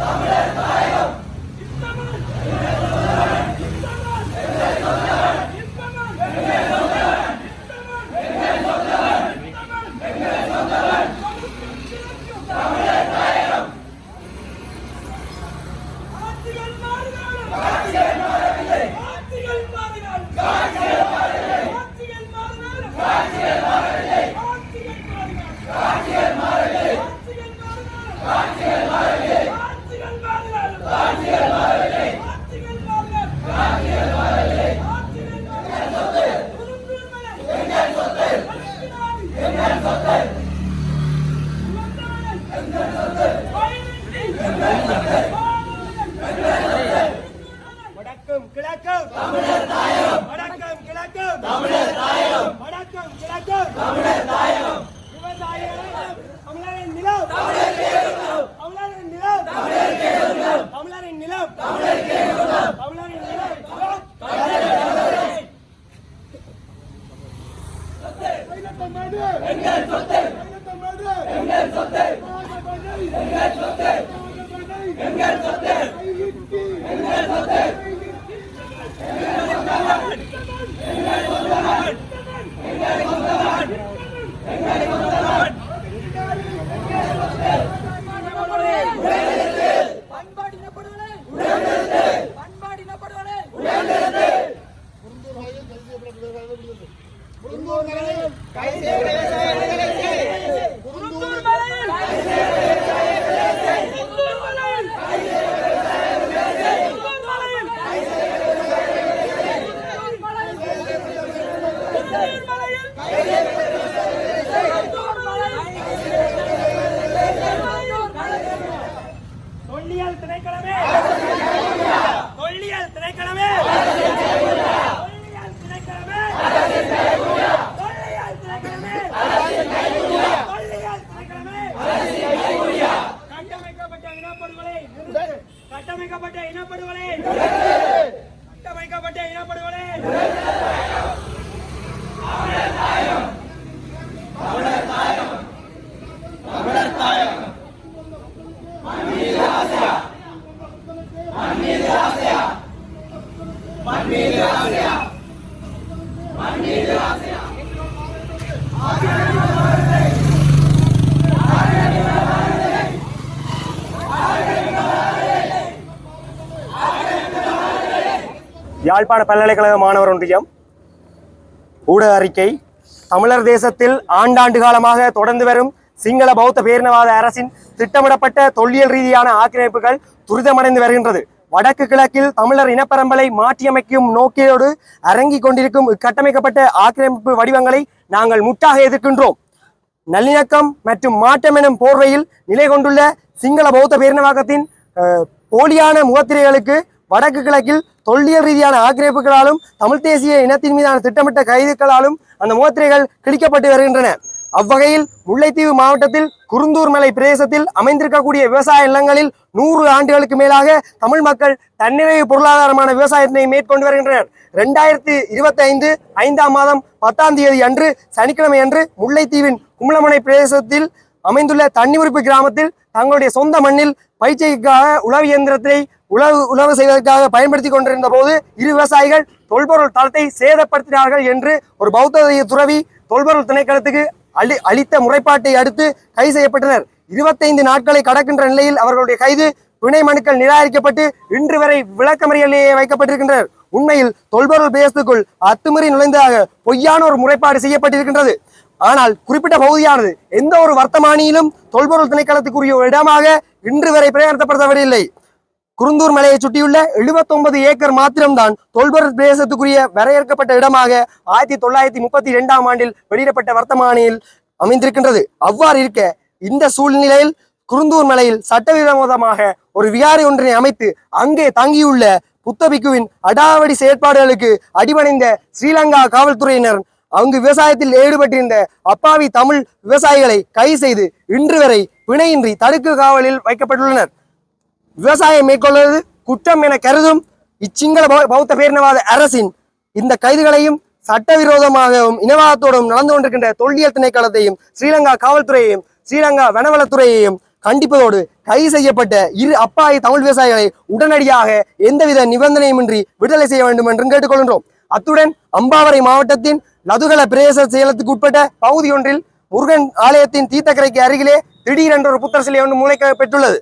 Amen. எங்கள் சொத்து எங்கள் சொத்து எங்கள் சொத்து எங்கள் சொத்து எங்கள் சொத்து எங்கள் சொந்தமான் எங்கள் சொந்தமான் எங்கள் சொந்தமான் எங்கள் கட்டமைக்கப்பட்ட இனப்படுகொலை. கட்டமைக்கப்பட்ட இனப்படுகொலை யாழ்ப்பாண பல்கலைக்கழக மாணவர் ஒன்றியம். ஊடக அறிக்கை. தமிழர் தேசத்தில் ஆண்டாண்டு காலமாக தொடர்ந்து வரும் சிங்கள பௌத்த பேரினவாத அரசின் திட்டமிடப்பட்ட தொல்லியல் ரீதியான ஆக்கிரமிப்புகள் துரிதமடைந்து வருகின்றது. வடக்கு கிழக்கில் தமிழர் இனப்பரம்பலை மாற்றியமைக்கும் நோக்கியோடு அரங்கிக் கொண்டிருக்கும் இக்கட்டமைக்கப்பட்ட ஆக்கிரமிப்பு வடிவங்களை நாங்கள் முட்டாக எதிர்க்கின்றோம். நல்லிணக்கம் மற்றும் மாற்றம் எனும் போர்வையில் நிலை கொண்டுள்ள சிங்கள பௌத்த பேரினவாக்கத்தின் போலியான முகத்திரைகளுக்கு வடக்கு கிழக்கில் தொல்லியல் ரீதியான ஆக்கிரமிப்புகளாலும் தமிழ் தேசிய இனத்தின் மீதான திட்டமிட்ட கைதுகளாலும் அந்த முகத்திரைகள் கிழிக்கப்பட்டு வருகின்றன. அவ்வகையில் முல்லைத்தீவு மாவட்டத்தில் குருந்தூர் மலை பிரதேசத்தில் அமைந்திருக்கக்கூடிய விவசாய நிலங்களில் நூறு ஆண்டுகளுக்கு மேலாக தமிழ் மக்கள் தன்னிறைவு பொருளாதாரமான விவசாயத்தினை மேற்கொண்டு வருகின்றனர். ரெண்டாயிரத்தி இருபத்தி ஐந்து ஐந்தாம் மாதம் பத்தாம் தேதி அன்று சனிக்கிழமை அன்று முல்லைத்தீவின் கும்பலமனை பிரதேசத்தில் அமைந்துள்ள தண்ணிமுறிப்பு கிராமத்தில் தங்களுடைய சொந்த மண்ணில் பயிற்சிக்காக உழவு இயந்திரத்தை உழவு உழவு செய்வதற்காக பயன்படுத்தி கொண்டிருந்த போது இரு விவசாயிகள் தொல்பொருள் தளத்தை சேதப்படுத்தினார்கள் என்று ஒரு பௌத்த துறவி தொல்பொருள் திணைக்களத்துக்கு அளி அளித்த முறைப்பாட்டை அடுத்து கைது செய்யப்பட்டனர். இருபத்தைந்து நாட்களை கடக்கின்ற நிலையில் அவர்களுடைய கைது பிணை மனுக்கள் நிராகரிக்கப்பட்டு இன்று வரை விளக்கமறியலேயே வைக்கப்பட்டிருக்கின்றனர். உண்மையில் தொல்பொருள் பேசத்துக்குள் அத்துமீறி நுழைந்ததாக பொய்யான ஒரு முறைப்பாடு செய்யப்பட்டிருக்கின்றது. ஆனால் குறிப்பிட்ட பகுதியானது எந்த ஒரு வர்த்தமானியிலும் தொல்பொருள் திணைக்களத்துக்குரிய ஒரு இடமாக இன்று வரை பிரயாணப்படுத்தப்படவில்லை குருந்தூர் மலையை சுற்றியுள்ள 79 ஏக்கர் மாத்திரம்தான் தொல்பொருள் பிரதேசத்துக்குரிய வரையறுக்கப்பட்ட இடமாக ஆயிரத்தி தொள்ளாயிரத்தி முப்பத்தி இரண்டாம் ஆண்டில் வெளியிடப்பட்ட வர்த்தமானியில் அமைந்திருக்கின்றது. அவ்வாறு இருக்க இந்த சூழ்நிலையில் குருந்தூர் மலையில் சட்டவிரோதமாக ஒரு விகாரி ஒன்றினை அமைத்து அங்கே தங்கியுள்ள புத்தபிக்குவின் அடாவடி செயற்பாடுகளுக்கு அடிபணிந்த ஸ்ரீலங்கா காவல்துறையினர் அங்கு விவசாயத்தில் ஈடுபட்டிருந்த அப்பாவி தமிழ் விவசாயிகளை கைது செய்து இன்று வரை பிணையின்றி தடுக்கு காவலில் வைக்கப்பட்டுள்ளனர். விவசாயம் மேற்கொள்வது குற்றம் என கருதும் இச்சிங்கள பௌ- பௌத்த பேரினவாத அரசின் இந்த கைதுகளையும் சட்டவிரோதமாகவும் இனவாதத்தோடும் நடந்து கொண்டிருக்கின்ற தொல்லியல் திணைக்களத்தையும் ஸ்ரீலங்கா காவல்துறையையும் ஸ்ரீலங்கா வனவளத்துறையையும் கண்டிப்பதோடு கைது செய்யப்பட்ட இரு அப்பாவி தமிழ் விவசாயிகளை உடனடியாக எந்தவித நிபந்தனையுமின்றி விடுதலை செய்ய வேண்டும் என்றும் கேட்டுக்கொள்கின்றோம். அத்துடன் அம்பாவரை மாவட்டத்தின் லதுகல பிரதேச செயலத்துக்கு உட்பட்ட பகுதி ஒன்றில் முருகன் ஆலயத்தின் தீர்த்தக்கரைக்கு அருகிலே திடீரென்ற ஒரு புத்தர் சிலை ஒன்று முளைக்கப்பட்டுள்ளது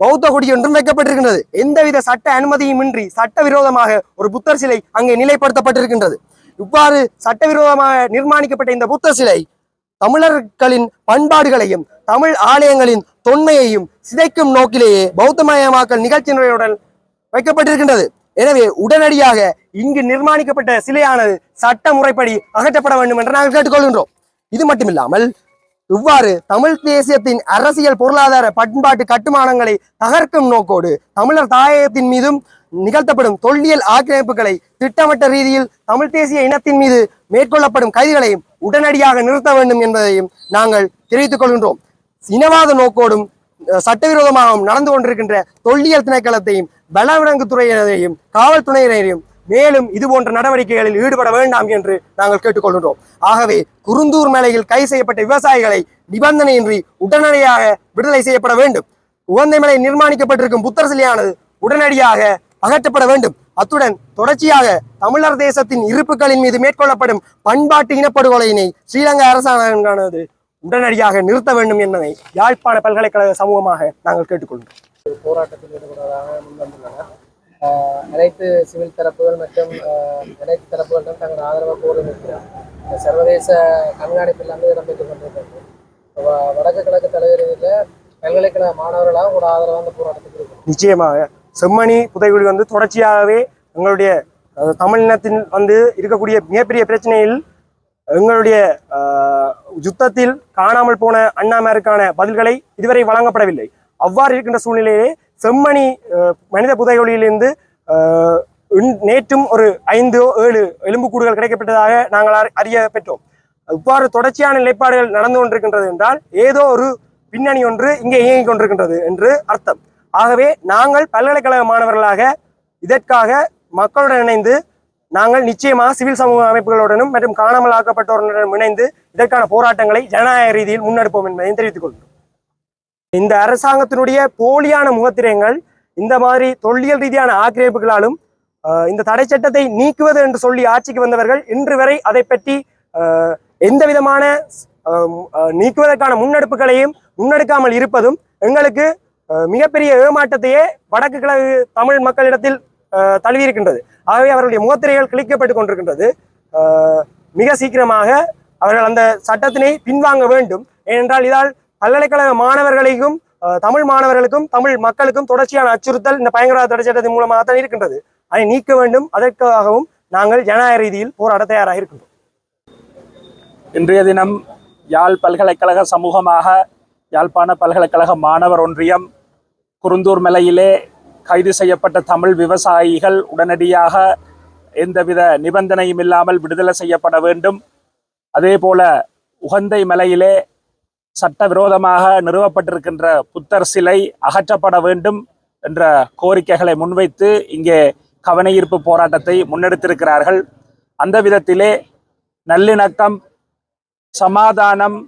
பௌத்த கொடி ஒன்றும் வைக்கப்பட்டிருக்கின்றது. எந்தவித சட்ட அனுமதியுமின்றி சட்டவிரோதமாக ஒரு புத்தர் சிலை அங்கே நிலைப்படுத்தப்பட்டிருக்கின்றது. இவ்வாறு சட்டவிரோதமாக நிர்மாணிக்கப்பட்ட இந்த புத்தர் சிலை தமிழர்களின் பண்பாடுகளையும் தமிழ் ஆலயங்களின் தொன்மையையும் சிதைக்கும் நோக்கிலேயே பௌத்தமயமாக்கல் நிகழ்ச்சியினுடன் வைக்கப்பட்டிருக்கின்றது. எனவே உடனடியாக இங்கு நிர்மாணிக்கப்பட்ட சிலையானது சட்ட முறைப்படி அகற்றப்பட வேண்டும் என்று நாங்கள் கேட்டுக்கொள்கின்றோம். இது மட்டுமில்லாமல் இவ்வாறு தமிழ் தேசியத்தின் அரசியல் பொருளாதார பண்பாட்டு கட்டுமானங்களை தகர்க்கும் நோக்கோடு தமிழர் தாயகத்தின் மீதும் நிகழ்த்தப்படும் தொல்லியல் ஆக்கிரமிப்புகளை திட்டமிட்ட ரீதியில் தமிழ் தேசிய இனத்தின் மீது மேற்கொள்ளப்படும் கைதுகளையும் உடனடியாக நிறுத்த வேண்டும் என்பதையும் நாங்கள் தெரிவித்துக் கொள்கின்றோம். இனவாத நோக்கோடும் சட்டவிரோதமாகவும் நடந்து கொண்டிருக்கின்ற தொல்லியல் திணைக்களத்தையும் பலவிலங்குத்துறையினரையும் காவல்துறையினரையும் மேலும் இது போன்ற நடவடிக்கைகளில் ஈடுபட வேண்டாம் என்று நாங்கள் கேட்டுக்கொள்கின்றோம். ஆகவே குருந்தூர் மலையில் கைது செய்யப்பட்ட விவசாயிகளை நிபந்தனையின்றி உடனடியாக விடுதலை செய்யப்பட வேண்டும். உகந்தைமலை நிர்மாணிக்கப்பட்டிருக்கும் புத்தர் சிலையானது உடனடியாக அகற்றப்பட வேண்டும். அத்துடன் தொடர்ச்சியாக தமிழர் தேசத்தின் இருப்புகளின் மீது மேற்கொள்ளப்படும் பண்பாட்டு இனப்படுகொலையினை ஸ்ரீலங்கா அரசாங்கமானது உடனடியாக நிறுத்த வேண்டும் என்பதை யாழ்ப்பாண பல்கலைக்கழக சமூகமாக நாங்கள் கேட்டுக்கொள்கிறோம். போராட்டத்தில் ஈடுபடுவதாக முன்வந்துள்ளனர். அனைத்து சிவில் தரப்புகள் மற்றும் அனைத்து தரப்புகளிடம் தங்கள் ஆதரவை கோரி நிற்கிறோம். சர்வதேச கண்காணிப்பு எல்லாமே இடம்பெற்றுக் கொண்டிருக்கிறது. வடக்கு கிழக்கு தலைவரில் பல்கலைக்கழக மாணவர்களாக உங்களோட ஆதரவாக அந்த போராட்டத்துக்கு இருக்கும் நிச்சயமாக செம்மணி புதைகுழி வந்து தொடர்ச்சியாகவே எங்களுடைய தமிழினத்தின் வந்து இருக்கக்கூடிய மிகப்பெரிய பிரச்சனையில் எங்களுடைய யுத்தத்தில் காணாமல் போன அண்ணாமாருக்கான பதில்களை இதுவரை வழங்கப்படவில்லை. அவ்வாறு இருக்கின்ற சூழ்நிலையிலே செம்மணி மனித புதையொலியிலிருந்து நேற்றும் ஒரு ஐந்து ஏழு எலும்புக்கூடுகள் கிடைக்கப்பட்டதாக நாங்கள் அறிய பெற்றோம். இவ்வாறு தொடர்ச்சியான நிலைப்பாடுகள் நடந்து கொண்டிருக்கின்றது என்றால் ஏதோ ஒரு பின்னணி ஒன்று இங்கே இயங்கிக் கொண்டிருக்கின்றது என்று அர்த்தம். ஆகவே நாங்கள் பல்கலைக்கழக மாணவர்களாக இதற்காக மக்களுடன் இணைந்து நாங்கள் நிச்சயமாக சிவில் சமூக அமைப்புகளுடனும் மற்றும் காணாமல் ஆக்கப்பட்டோருடனும் இணைந்து இதற்கான போராட்டங்களை ஜனநாயக ரீதியில் முன்னெடுப்போம் என்பதை தெரிவித்துக் கொள்கிறோம். இந்த அரசாங்கத்தினுடைய போலியான முகத்திரங்கள் இந்த மாதிரி தொல்லியல் ரீதியான ஆக்கிரமிப்புகளாலும் ஆஹ், இந்த தடை சட்டத்தை நீக்குவது என்று சொல்லி ஆட்சிக்கு வந்தவர்கள் இன்று வரை அதை பற்றி எந்த விதமான நீக்குவதற்கான முன்னெடுப்புகளையும் முன்னெடுக்காமல் இருப்பதும் எங்களுக்கு மிகப்பெரிய ஏமாற்றத்தையே வடக்கு கிழக்கு தமிழ் மக்களிடத்தில் தழுவியிருக்கின்றது ஆகவே அவர்களுடைய முகத்திரைகள் கிழிக்கப்பட்டு கொண்டிருக்கின்றது. மிக சீக்கிரமாக அவர்கள் அந்த சட்டத்தினை பின்வாங்க வேண்டும். ஏனென்றால் இதால் பல்கலைக்கழக மாணவர்களுக்கும் தமிழ் மாணவர்களுக்கும் தமிழ் மக்களுக்கும் தொடர்ச்சியான அச்சுறுத்தல் இந்த பயங்கரவாத தடை சட்டத்தின் மூலமாக தான் இருக்கின்றது. அதை நீக்க வேண்டும். அதற்காகவும் நாங்கள் ஜனநாயக ரீதியில் போராட தயாராக இருக்கின்றோம். இன்றைய தினம் யாழ் பல்கலைக்கழக சமூகமாக யாழ்ப்பாண பல்கலைக்கழக மாணவர் ஒன்றியம் குருந்தூர் மலையிலே கைது செய்யப்பட்ட தமிழ் விவசாயிகள் உடனடியாக எந்தவித நிபந்தனையும் இல்லாமல் விடுதலை செய்யப்பட வேண்டும். அதே போல உகந்தை மலையிலே சட்டவிரோதமாக நிறுவப்பட்டிருக்கின்ற புத்தர் சிலை அகற்றப்பட வேண்டும் என்ற கோரிக்கைகளை முன்வைத்து இங்கே கவனஈர்ப்பு போராட்டத்தை முன்னெடுத்திருக்கிறார்கள். அந்த விதத்திலே நல்லிணக்கம் சமாதானம்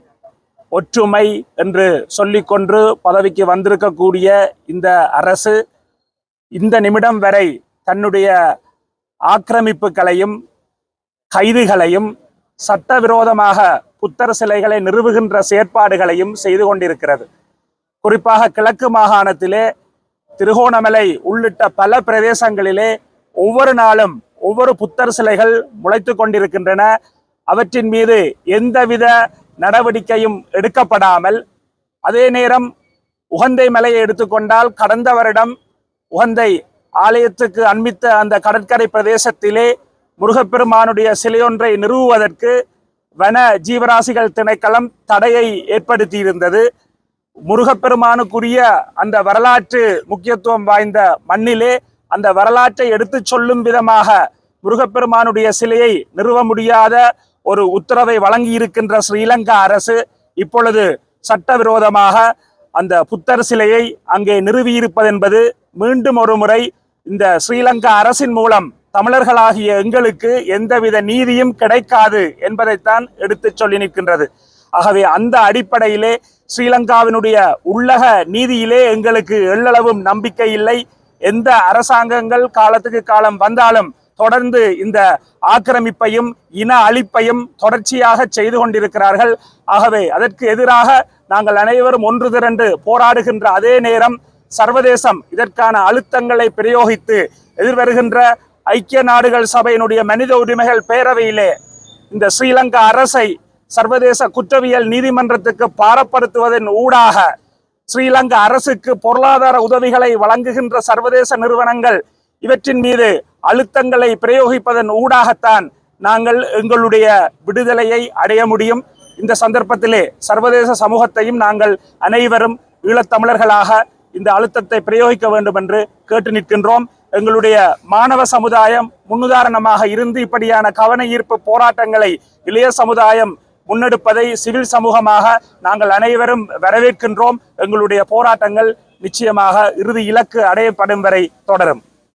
ஒற்றுமை என்று சொல்லிக்கொண்டு பதவிக்கு வந்திருக்கக்கூடிய இந்த அரசு இந்த நிமிடம் வரை தன்னுடைய ஆக்கிரமிப்புகளையும் கைதுகளையும் சட்டவிரோதமாக புத்தர் சிலைகளை நிறுவுகின்ற செயற்பாடுகளையும் செய்து கொண்டிருக்கிறது. குறிப்பாக கிழக்கு மாகாணத்திலே திருகோணமலை உள்ளிட்ட பல பிரதேசங்களிலே ஒவ்வொரு நாளும் ஒவ்வொரு புத்தர் சிலைகள் முளைத்து கொண்டிருக்கின்றன. அவற்றின் மீது எந்தவித நடவடிக்கையும் எடுக்கப்படாமல் அதே நேரம் உகந்தை மலையை எடுத்துக்கொண்டால் கடந்த வருடம் உகந்தை ஆலயத்துக்கு அண்மித்த அந்த கடற்கரை பிரதேசத்திலே முருகப்பெருமானுடைய சிலையொன்றை நிறுவுவதற்கு வன ஜீவராசிகள் திணைக்களம் தடையை ஏற்படுத்தியிருந்தது. முருகப்பெருமானுக்குரிய அந்த வரலாற்று முக்கியத்துவம் வாய்ந்த மண்ணிலே அந்த வரலாற்றை எடுத்துச் சொல்லும் விதமாக முருகப்பெருமானுடைய சிலையை நிறுவ முடியாத ஒரு உத்தரவை வழங்கி இருக்கின்ற ஸ்ரீலங்கா அரசு இப்பொழுது சட்டவிரோதமாக அந்த புத்தர் சிலையை அங்கே நிறுவியிருப்பதென்பது மீண்டும் ஒரு முறை இந்த ஸ்ரீலங்கா அரசின் மூலம் தமிழர்களாகிய எங்களுக்கு எந்தவித நீதியும் கிடைக்காது என்பதைத்தான் எடுத்துச் சொல்லி நிற்கின்றது ஆகவே அந்த அடிப்படையிலே ஸ்ரீலங்காவினுடைய உள்ளக நீதியிலே எங்களுக்கு எள்ளளவும் நம்பிக்கை இல்லை. எந்த அரசாங்கங்கள் காலத்துக்கு காலம் வந்தாலும் தொடர்ந்து இந்த ஆக்கிரமிப்பையும் இன அழிப்பையும் தொடர்ச்சியாக செய்து கொண்டிருக்கிறார்கள். ஆகவே அதற்கு எதிராக நாங்கள் அனைவரும் ஒன்று திரண்டு போராடுகின்ற அதே நேரம் சர்வதேசம் இதற்கான அழுத்தங்களை பிரயோகித்து எதிர்வருகின்ற ஐக்கிய நாடுகள் சபையினுடைய மனித உரிமைகள் பேரவையிலே இந்த ஸ்ரீலங்கா அரசை சர்வதேச குற்றவியல் நீதிமன்றத்துக்கு பாரப்படுத்துவதன் ஊடாக ஸ்ரீலங்கா அரசுக்கு பொருளாதார உதவிகளை வழங்குகின்ற சர்வதேச நிறுவனங்கள் இவற்றின் மீது அழுத்தங்களை பிரயோகிப்பதன் ஊடாகத்தான் நாங்கள் எங்களுடைய விடுதலையை அடைய முடியும். இந்த சந்தர்ப்பத்திலே சர்வதேச சமூகத்தையும் நாங்கள் அனைவரும் ஈழத்தமிழர்களாக இந்த அழுத்தத்தை பிரயோகிக்க வேண்டும் என்று கேட்டு நிற்கின்றோம். எங்களுடைய மாணவ சமுதாயம் முன்னுதாரணமாக இருந்து இப்படியான கவன ஈர்ப்பு போராட்டங்களை இளைய சமுதாயம் முன்னெடுப்பதை சிவில் சமூகமாக நாங்கள் அனைவரும் வரவேற்கின்றோம். எங்களுடைய போராட்டங்கள் நிச்சயமாக இறுதி இலக்கு அடையப்படும் வரை தொடரும்.